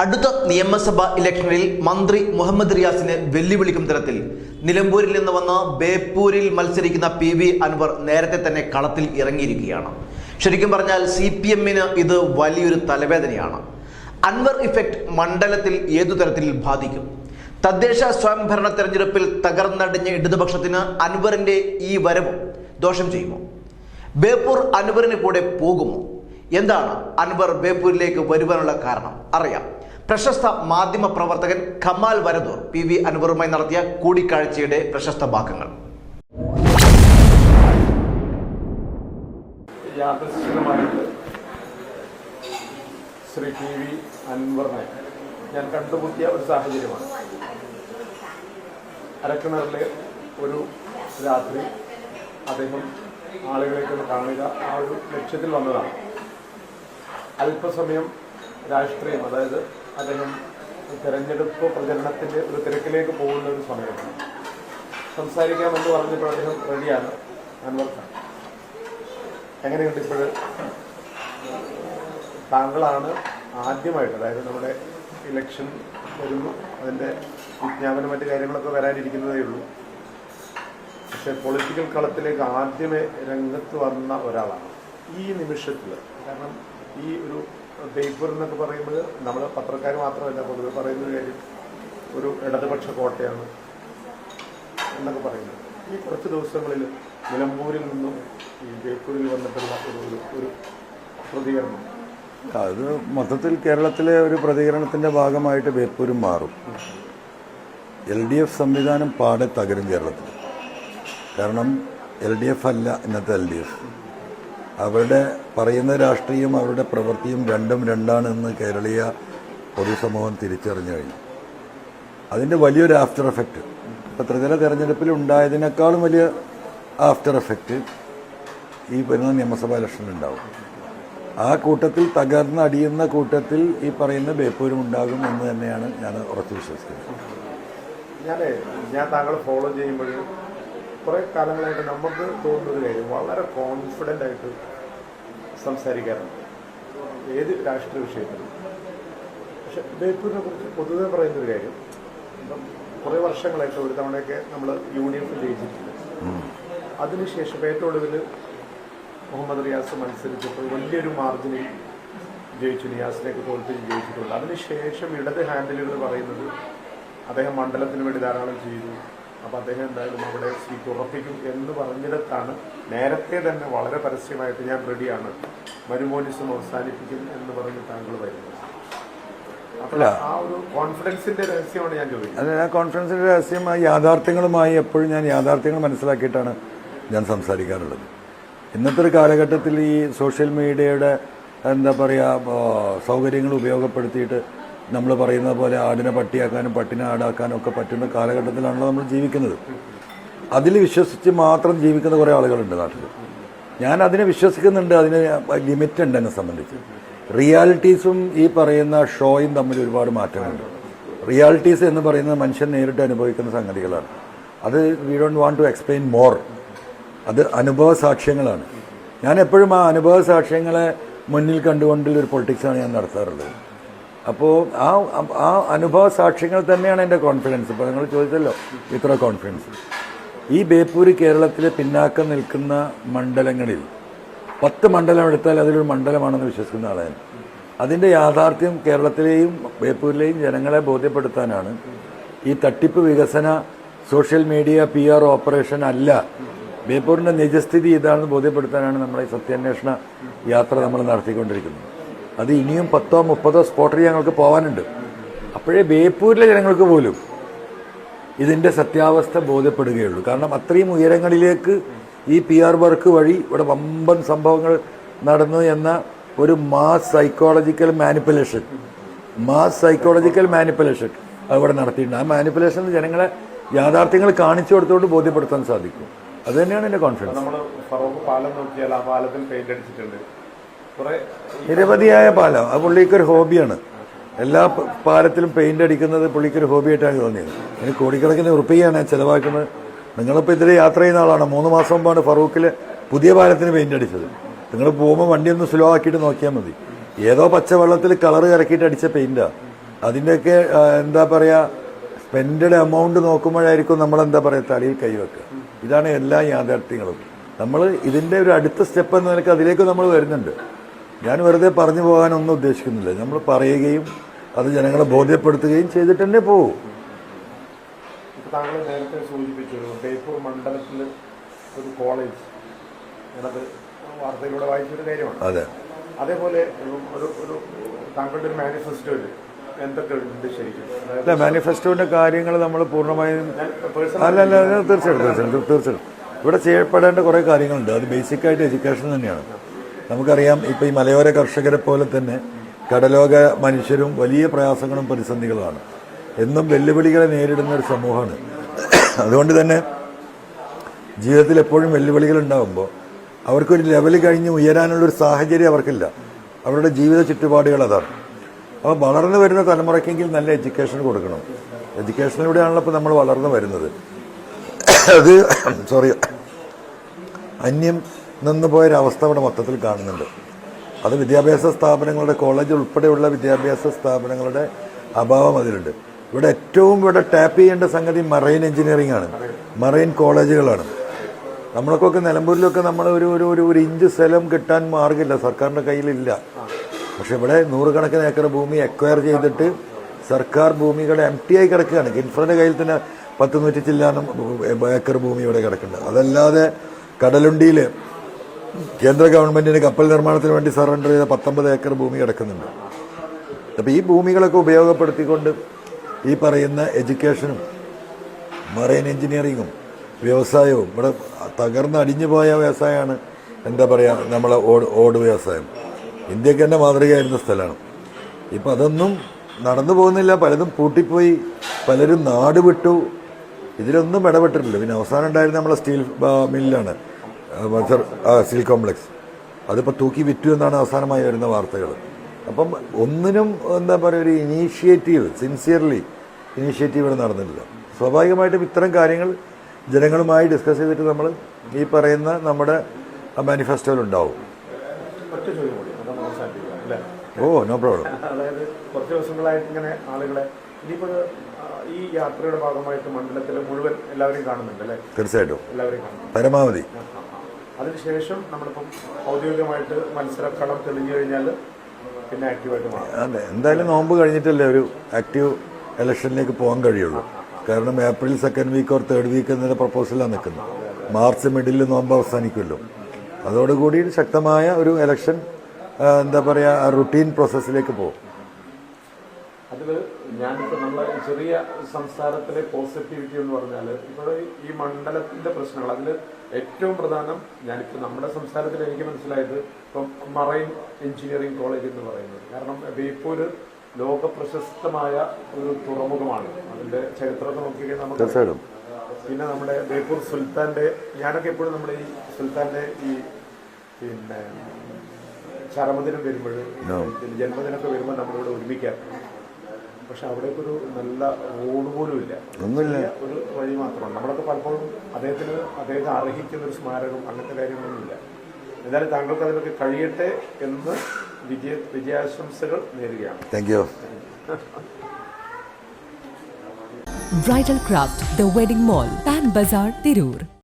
അടുത്ത നിയമസഭാ ഇലക്ഷനിൽ മന്ത്രി മുഹമ്മദ് റിയാസിനെ വെല്ലുവിളിക്കും തരത്തിൽ. നിലമ്പൂരിൽ നിന്ന് വന്ന് ബേപ്പൂരിൽ മത്സരിക്കുന്ന പി വി അൻവർ നേരത്തെ തന്നെ കളത്തിൽ ഇറങ്ങിയിരിക്കുകയാണ്. ശരിക്കും പറഞ്ഞാൽ സി പി എമ്മിന് ഇത് വലിയൊരു തലവേദനയാണ്. അൻവർ ഇഫക്റ്റ് മണ്ഡലത്തിൽ ഏതു തരത്തിൽ ബാധിക്കും? തദ്ദേശ സ്വയംഭരണ തെരഞ്ഞെടുപ്പിൽ തകർന്നടിഞ്ഞ ഇടതുപക്ഷത്തിന് അൻവറിന്റെ ഈ വരവ് ദോഷം ചെയ്യുമോ? ബേപ്പൂർ അൻവറിന് കൂടെ പോകുമോ? എന്താണ് അൻവർ ബേപ്പൂരിലേക്ക് വരുവാനുള്ള കാരണം? അറിയാം. പ്രശസ്ത മാധ്യമ പ്രവർത്തകൻ ഖമാൽ വരദൂർ പി വി അൻവറുമായി നടത്തിയ കൂടിക്കാഴ്ചയുടെ പ്രശസ്ത ഭാഗങ്ങൾ. ശ്രീ ടി വി അൻവറിനെ ഞാൻ കണ്ടുമുട്ടിയ ഒരു സാഹചര്യമാണ്. അരക്കിണറിലെ ഒരു രാത്രി അദ്ദേഹം ആളുകളേക്ക് ഒന്ന് കാണുക ആ ഒരു ലക്ഷ്യത്തിൽ വന്നതാണ്. അല്പസമയം രാഷ്ട്രീയം അതായത് അദ്ദേഹം തെരഞ്ഞെടുപ്പ് പ്രചരണത്തിന്റെ ഒരു തിരക്കിലേക്ക് പോകുന്ന ഒരു സമയമാണ് സംസാരിക്കാമെന്ന് പറഞ്ഞപ്പോൾ അദ്ദേഹം റെഡിയാണ്. എങ്ങനെയുണ്ട് ഇപ്പോൾ താങ്കളാണ് ആദ്യമായിട്ട് അതായത് നമ്മുടെ ഇലക്ഷൻ വരുന്നു അതിന്റെ വിജ്ഞാപനം മറ്റു കാര്യങ്ങളൊക്കെ വരാനിരിക്കുന്നതേ ഉള്ളൂ. പക്ഷേ പൊളിറ്റിക്കൽ കളത്തിലേക്ക് ആദ്യമേ രംഗത്ത് വന്ന ഒരാളാണ്. ഈ നിമിഷത്തിൽ കാരണം ഈ ഒരു ബേപ്പൂർ എന്നൊക്കെ പറയുമ്പോൾ നമ്മൾ പത്രക്കാർ മാത്രമല്ല പൊതുവെ പറയുന്ന കാര്യം ഒരു ഇടതുപക്ഷ കോട്ടയാണ് എന്നൊക്കെ പറയുന്നത്. ഈ കുറച്ച് ദിവസങ്ങളിൽ നിലമ്പൂരിൽ നിന്നും ഈ ബേപ്പൂരിൽ വന്നിട്ടുള്ള ഒരു പ്രതികരണം. അത് മൊത്തത്തിൽ കേരളത്തിലെ ഒരു പ്രതികരണത്തിന്റെ ഭാഗമായിട്ട് ബേപ്പൂരും മാറും. എൽ ഡി എഫ് സംവിധാനം പാടെ തകരും കേരളത്തിൽ. കാരണം എൽ ഡി എഫ് അല്ല ഇന്നത്തെ എൽ ഡി എഫ്. അവരുടെ പറയുന്ന രാഷ്ട്രീയം അവരുടെ പ്രവൃത്തിയും രണ്ടും രണ്ടാണെന്ന് കേരളീയ പൊതുസമൂഹം തിരിച്ചറിഞ്ഞു കഴിഞ്ഞു. അതിന്റെ വലിയൊരു ആഫ്റ്റർ എഫക്റ്റ് ഇപ്പോൾ ത്രിതല തെരഞ്ഞെടുപ്പിൽ ഉണ്ടായതിനേക്കാളും വലിയ ആഫ്റ്റർ എഫക്റ്റ് ഈ വരുന്ന നിയമസഭാ ഇലക്ഷനിൽ ഉണ്ടാവും. ആ കൂട്ടത്തിൽ തകർന്നടിയുന്ന കൂട്ടത്തിൽ ഈ പറയുന്ന ബേപ്പൂരും ഉണ്ടാകും എന്ന് തന്നെയാണ് ഞാൻ ഉറച്ചു വിശ്വസിക്കുന്നത്. ഞാൻ ഞാൻ താങ്കൾ ഫോളോ ചെയ്യുമ്പോൾ കുറേ കാലങ്ങളായിട്ട് നമുക്ക് തോന്നുന്ന ഒരു കാര്യം വളരെ കോൺഫിഡന്റ് ആയിട്ട് സംസാരിക്കാറുണ്ട്. ഏത് രാഷ്ട്രീയ വിഷയത്തിലും. പക്ഷെ ബേപ്പൂരിനെ കുറിച്ച് പൊതുവെ പറയുന്ന ഒരു കാര്യം കുറേ വർഷങ്ങളായിട്ട് ഒരു തവണയൊക്കെ നമ്മൾ യു ഡി എഫ് ജയിച്ചിട്ടുണ്ട്. അതിനുശേഷം ഏറ്റവും ഒടുവിൽ മുഹമ്മദ് റിയാസ് മത്സരിച്ചപ്പോൾ വലിയൊരു മാർജിനിൽ ജയിച്ചു നിയാസിനെയൊക്കെ തോൽപ്പിച്ച് ജയിച്ചിട്ടുണ്ട്. അതിനുശേഷം ഇടത് ഹാൻഡിലുകൾ പറയുന്നത് അദ്ദേഹം മണ്ഡലത്തിന് വേണ്ടി ധാരാളം ചെയ്തു. അപ്പോൾ അദ്ദേഹം എന്തായാലും അവിടെ സീറ്റ് ഉറപ്പിക്കും എന്ന് പറഞ്ഞിടത്താണ് നേരത്തെ തന്നെ വളരെ പരസ്യമായിട്ട് ഞാൻ റെഡിയാണ്. മരുമോനിസം അവസാനിപ്പിക്കും എന്ന് പറഞ്ഞ് താങ്കൾ വരുന്നത്. ആ കോൺഫിഡൻസിന്റെ അത് ആ കോൺഫറൻസിന്റെ രഹസ്യം യാഥാർത്ഥ്യങ്ങളുമായി എപ്പോഴും ഞാൻ യാഥാർത്ഥ്യങ്ങൾ മനസ്സിലാക്കിയിട്ടാണ് ഞാൻ സംസാരിക്കാറുള്ളത്. ഇന്നത്തെ ഒരു കാലഘട്ടത്തിൽ ഈ സോഷ്യൽ മീഡിയയുടെ എന്താ പറയുക സൗകര്യങ്ങൾ ഉപയോഗപ്പെടുത്തിയിട്ട് നമ്മൾ പറയുന്ന പോലെ ആടിനെ പട്ടിയാക്കാനും പട്ടിനെ ആടാക്കാനും ഒക്കെ പറ്റുന്ന കാലഘട്ടത്തിലാണല്ലോ നമ്മൾ ജീവിക്കുന്നത്. അതിൽ വിശ്വസിച്ച് മാത്രം ജീവിക്കുന്ന കുറേ ആളുകളുണ്ട് നാട്ടിൽ ഞാൻ അതിനെ വിശ്വസിക്കുന്നുണ്ട് അതിന് ലിമിറ്റ് ഉണ്ട് എന്നെ സംബന്ധിച്ച്. റിയാലിറ്റീസും ഈ പറയുന്ന ഷോയും തമ്മിൽ ഒരുപാട് മാറ്റങ്ങളുണ്ട്. റിയാലിറ്റീസ് എന്ന് പറയുന്നത് മനുഷ്യൻ നേരിട്ട് അനുഭവിക്കുന്ന സംഗതികളാണ്. അത് we don't want to explain more അത് അനുഭവ സാക്ഷ്യങ്ങളാണ്. ഞാൻ എപ്പോഴും ആ അനുഭവ സാക്ഷ്യങ്ങളെ മുന്നിൽ കണ്ടുകൊണ്ടുള്ള ഒരു പൊളിറ്റിക്സാണ് ഞാൻ നടത്താറുള്ളത്. അപ്പോൾ ആ ആ അനുഭവ സാക്ഷ്യങ്ങൾ തന്നെയാണ് എന്റെ കോൺഫിഡൻസ് ഇപ്പോൾ നിങ്ങൾ ചോദിച്ചല്ലോ ഇത്ര കോൺഫിഡൻസ് ഈ ബേപ്പൂര് കേരളത്തിലെ പിന്നാക്കം നിൽക്കുന്ന മണ്ഡലങ്ങളിൽ പത്ത് മണ്ഡലം എടുത്താൽ അതിലൊരു മണ്ഡലമാണെന്ന് വിശ്വസിക്കുന്ന ആളാണ് അതിന്റെ യാഥാർത്ഥ്യം കേരളത്തിലെയും ബേപ്പൂരിലെയും ജനങ്ങളെ ബോധ്യപ്പെടുത്താനാണ്. ഈ തട്ടിപ്പ് വികസന social media P R operation അല്ല. ബേപ്പൂരിന്റെ നിജസ്ഥിതി ഇതാണെന്ന് ബോധ്യപ്പെടുത്താനാണ് നമ്മളെ സത്യാന്വേഷണ യാത്ര നമ്മൾ നടത്തിക്കൊണ്ടിരിക്കുന്നത്. അത് ഇനിയും പത്തോ മുപ്പതോ സ്പോട്ടിൽ ഞങ്ങൾക്ക് പോകാനുണ്ട് അപ്പോഴേ ബേപ്പൂരിലെ ജനങ്ങൾക്ക് പോലും ഇതിന്റെ സത്യാവസ്ഥ ബോധ്യപ്പെടുകയുള്ളൂ. കാരണം അത്രയും ഉയരങ്ങളിലേക്ക് ഈ പി ആർ വർക്ക് വഴി ഇവിടെ വമ്പൻ സംഭവങ്ങൾ നടന്നു എന്ന ഒരു mass psychological manipulation mass psychological manipulation അവിടെ നടത്തിയിട്ടുണ്ട്. ആ മാനിപ്പുലേഷൻ ജനങ്ങളെ യാഥാർത്ഥ്യങ്ങൾ കാണിച്ചു കൊടുത്തുകൊണ്ട് ബോധ്യപ്പെടുത്താൻ സാധിക്കും. അത് തന്നെയാണ് എന്റെ കോൺഫിഡൻസ് നമ്മൾ പാലം നോക്കിയാൽ ആ പാലത്തിൽ പെയിന്റ് അടിച്ചിട്ടുണ്ട്. നിരവധിയായ പാലം. അത് പുള്ളിക്കൊരു ഹോബിയാണ്. എല്ലാ പാലത്തിലും പെയിന്റ് അടിക്കുന്നത് പുള്ളിക്കൊരു ഹോബിയായിട്ടാണ് തോന്നിയത്. അതിന് കോടിക്കണക്കിന് ഉറപ്പിയാണ് ചിലവാക്കുന്നത്. നിങ്ങളിപ്പോൾ ഇതിൽ യാത്ര ചെയ്യുന്ന ആളാണ്. മൂന്ന് മാസം മുമ്പാണ് ഫറൂഖിൽ പുതിയ പാലത്തിന് പെയിന്റ് അടിച്ചത്. നിങ്ങൾ പോകുമ്പോൾ വണ്ടി ഒന്ന് സ്ലോ ആക്കിയിട്ട് നോക്കിയാൽ മതി. ഏതോ പച്ചവെള്ളത്തിൽ കളർ ഇറക്കിയിട്ട് അടിച്ച പെയിന്റാ. അതിന്റെയൊക്കെ എന്താ പറയുക സ്പെൻഡ് എമൗണ്ട് നോക്കുമ്പോഴായിരിക്കും നമ്മൾ എന്താ പറയുക തലയിൽ കൈവെക്കുക ഇതാണ് എല്ലാ യാഥാർത്ഥ്യങ്ങളും. നമ്മൾ ഇതിന്റെ ഒരു അടുത്ത സ്റ്റെപ്പ് എന്ന നിലയ്ക്ക് അതിലേക്ക് നമ്മൾ വരുന്നുണ്ട്. ഞാൻ വെറുതെ പറഞ്ഞു പോകാനൊന്നും ഉദ്ദേശിക്കുന്നില്ല. നമ്മൾ പറയുകയും അത് ജനങ്ങളെ ബോധ്യപ്പെടുത്തുകയും ചെയ്തിട്ട് തന്നെ പോകും താങ്കൾ നേരത്തെ സൂചിപ്പിച്ചു ബേപ്പൂർ മണ്ഡലത്തിൽ ഒരു കോളേജ് ഞാനത് വാർത്തയിലൂടെ വായിച്ചൊരു കാര്യമാണ്. അതെ. അതേപോലെ ഒരു ഒരു താങ്കളുടെ ഒരു മാനിഫെസ്റ്റോയിൽ എന്തൊക്കെ ഉണ്ട് ശരിക്കും? അല്ല മാനിഫെസ്റ്റോന്റെ കാര്യങ്ങൾ നമ്മൾ പൂർണമായും അല്ല അല്ല അല്ല, തീർച്ചയായിട്ടും തീർച്ചയായിട്ടും തീർച്ചയായിട്ടും. ഇവിടെ ചെയ്യപ്പെടേണ്ട കുറേ കാര്യങ്ങളുണ്ട്. അത് ബേസിക്കായിട്ട് എഡ്യൂക്കേഷൻ തന്നെയാണ്. നമുക്കറിയാം ഇപ്പം ഈ മലയോര കർഷകരെ പോലെ തന്നെ കടലോക മനുഷ്യരും വലിയ പ്രയാസങ്ങളും പ്രതിസന്ധികളുമാണ് എന്നും വെല്ലുവിളികളെ നേരിടുന്ന ഒരു സമൂഹമാണ്. അതുകൊണ്ട് തന്നെ ജീവിതത്തിൽ എപ്പോഴും വെല്ലുവിളികൾ ഉണ്ടാകുമ്പോൾ അവർക്കൊരു ലെവൽ കഴിഞ്ഞ് ഉയരാനുള്ളൊരു സാഹചര്യം അവർക്കില്ല. അവരുടെ ജീവിത ചുറ്റുപാടുകൾ അതാണ്. അപ്പോൾ വളർന്നു വരുന്ന തലമുറയ്ക്കെങ്കിൽ നല്ല എഡ്യൂക്കേഷൻ കൊടുക്കണം. എഡ്യൂക്കേഷനിലൂടെയാണല്ലോ ഇപ്പോൾ നമ്മൾ വളർന്നു വരുന്നത്. അത് സോറി അന്യം നിന്ന് പോയൊരവസ്ഥ ഇവിടെ മൊത്തത്തിൽ കാണുന്നുണ്ട്. അത് വിദ്യാഭ്യാസ സ്ഥാപനങ്ങളുടെ കോളേജ് ഉൾപ്പെടെയുള്ള വിദ്യാഭ്യാസ സ്ഥാപനങ്ങളുടെ അഭാവം അതിലുണ്ട്. ഇവിടെ ഏറ്റവും ഇവിടെ ടാപ്പ് ചെയ്യേണ്ട സംഗതി മറൈൻ എഞ്ചിനീയറിംഗ് ആണ്. മറൈൻ കോളേജുകളാണ്. നമ്മളൊക്കെ നിലമ്പൂരിലൊക്കെ നമ്മൾ ഒരു ഒരു ഒരു ഒരു ഇഞ്ച് സ്ഥലം കിട്ടാൻ മാർഗമില്ല. സർക്കാരിന്റെ കയ്യിലില്ല. പക്ഷെ ഇവിടെ നൂറുകണക്കിന് ഏക്കർ ഭൂമി അക്വയർ ചെയ്തിട്ട് സർക്കാർ ഭൂമികളെ എം ടി ആയി കിടക്കുകയാണ്. കിൻഫ്രയുടെ കയ്യിൽ തന്നെ പത്ത് നൂറ്റി ചില്ലാനം ഏക്കർ ഭൂമി ഇവിടെ കിടക്കുന്നുണ്ട്. അതല്ലാതെ കടലുണ്ടിയിൽ കേന്ദ്ര ഗവൺമെന്റിന് കപ്പൽ നിർമ്മാണത്തിന് വേണ്ടി സറണ്ടർ ചെയ്ത പത്തൊമ്പത് ഏക്കർ ഭൂമി കിടക്കുന്നുണ്ട്. അപ്പോൾ ഈ ഭൂമികളൊക്കെ ഉപയോഗപ്പെടുത്തിക്കൊണ്ട് ഈ പറയുന്ന എഡ്യൂക്കേഷനും മറൈൻ എഞ്ചിനീയറിങ്ങും വ്യവസായവും ഇവിടെ തകർന്ന് അടിഞ്ഞു പോയ വ്യവസായമാണ് എന്താ പറയുക നമ്മളെ ഓട് ഓട് വ്യവസായം. ഇന്ത്യയ്ക്ക് തന്നെ മാതൃകയായിരുന്ന സ്ഥലമാണ്. ഇപ്പം അതൊന്നും നടന്നു പോകുന്നില്ല പലതും പൂട്ടിപ്പോയി പലരും നാട് വിട്ടു. ഇതിലൊന്നും ഇടപെട്ടിട്ടില്ല. പിന്നെ അവസാനം ഉണ്ടായിരുന്ന നമ്മളെ സ്റ്റീൽ മില്ലാണ്. ആ, സ്റ്റീൽ കോംപ്ലക്സ്. അതിപ്പോൾ തൂക്കി വിറ്റു എന്നാണ് അവസാനമായി വരുന്ന വാർത്തകൾ അപ്പം ഒന്നിനും എന്താ പറയുക ഒരു ഇനീഷ്യേറ്റീവ് സിൻസിയർലി ഇനീഷ്യേറ്റീവ് ഇവിടെ നടന്നിട്ടില്ല. സ്വാഭാവികമായിട്ടും ഇത്തരം കാര്യങ്ങൾ ജനങ്ങളുമായി ഡിസ്കസ് ചെയ്തിട്ട് നമ്മൾ ഈ പറയുന്ന നമ്മുടെ അല്ലേ? Oh no problem. അതായത് കുറച്ച് ദിവസങ്ങളായിട്ട് ഇങ്ങനെ ആളുകളെ ഇനിയിപ്പോൾ ഈ യാത്രയുടെ ഭാഗമായിട്ട് മണ്ഡലത്തിൽ മുഴുവൻ എല്ലാവരെയും കാണുന്നുണ്ട് അല്ലേ? തീർച്ചയായിട്ടും. എല്ലാവരും പരമാവധി. അതിനുശേഷം നമ്മളിപ്പം ഔദ്യോഗികമായിട്ട് മത്സരക്കളം തെളിഞ്ഞു കഴിഞ്ഞാൽ പിന്നെ ആക്റ്റീവായിട്ട് മാറും. അതെ എന്തായാലും നോമ്പ് കഴിഞ്ഞിട്ടല്ലേ ഒരു ആക്റ്റീവ് ഇലക്ഷനിലേക്ക് പോകാൻ കഴിയുള്ളൂ. കാരണം April second week or third week എന്നൊരു പ്രപ്പോസലാണ് നിൽക്കുന്നത് മാർച്ച് മിഡിൽ നോമ്പ് അവസാനിക്കുമല്ലോ. അതോടുകൂടി ശക്തമായ ഒരു ഇലക്ഷൻ എന്താ പറയുക റുട്ടീൻ പ്രോസസ്സിലേക്ക് പോകും. അതിൽ ഞാനിപ്പോൾ നമ്മളെ ചെറിയ സംസ്ഥാനത്തിലെ പോസിറ്റിവിറ്റി എന്ന് പറഞ്ഞാൽ ഇപ്പോൾ ഈ മണ്ഡലത്തിന്റെ പ്രശ്നങ്ങൾ അതിൽ ഏറ്റവും പ്രധാനം ഞാനിപ്പോൾ നമ്മുടെ സംസ്ഥാനത്തിൽ എനിക്ക് മനസ്സിലായത് ഇപ്പം മറൈൻ എഞ്ചിനീയറിംഗ് കോളേജ് എന്ന് പറയുന്നത്. കാരണം ബേപ്പൂര് ലോക പ്രശസ്തമായ ഒരു തുറമുഖമാണ്. അതിന്റെ ചരിത്രത്തെ നോക്കിക്കഴിഞ്ഞാൽ നമുക്ക് പിന്നെ നമ്മുടെ ബേപ്പൂർ സുൽത്താന്റെ ഞാനൊക്കെ എപ്പോഴും നമ്മുടെ ഈ സുൽത്താന്റെ ഈ പിന്നെ ചരമദിനം വരുമ്പോൾ ജന്മദിനമൊക്കെ വരുമ്പോൾ നമ്മളിവിടെ ഒരുമിക്കാറുണ്ട്. പക്ഷെ അവിടേക്കൊരു നല്ല റോഡ് പോലും ഇല്ല. ഒരു വഴി മാത്രമാണ്. നമ്മളൊക്കെ പലപ്പോഴും അദ്ദേഹത്തിന് അദ്ദേഹത്തെ അർഹിക്കുന്ന ഒരു സ്മാരകം അങ്ങനത്തെ കാര്യങ്ങളൊന്നുമില്ല. എന്തായാലും താങ്കൾക്ക് അതിനൊക്കെ കഴിയട്ടെ എന്ന് വിജയ വിജയാശംസകൾ നേരുകയാണ്. Thank you bridal craft the wedding mall Pan Bazaar Tirur.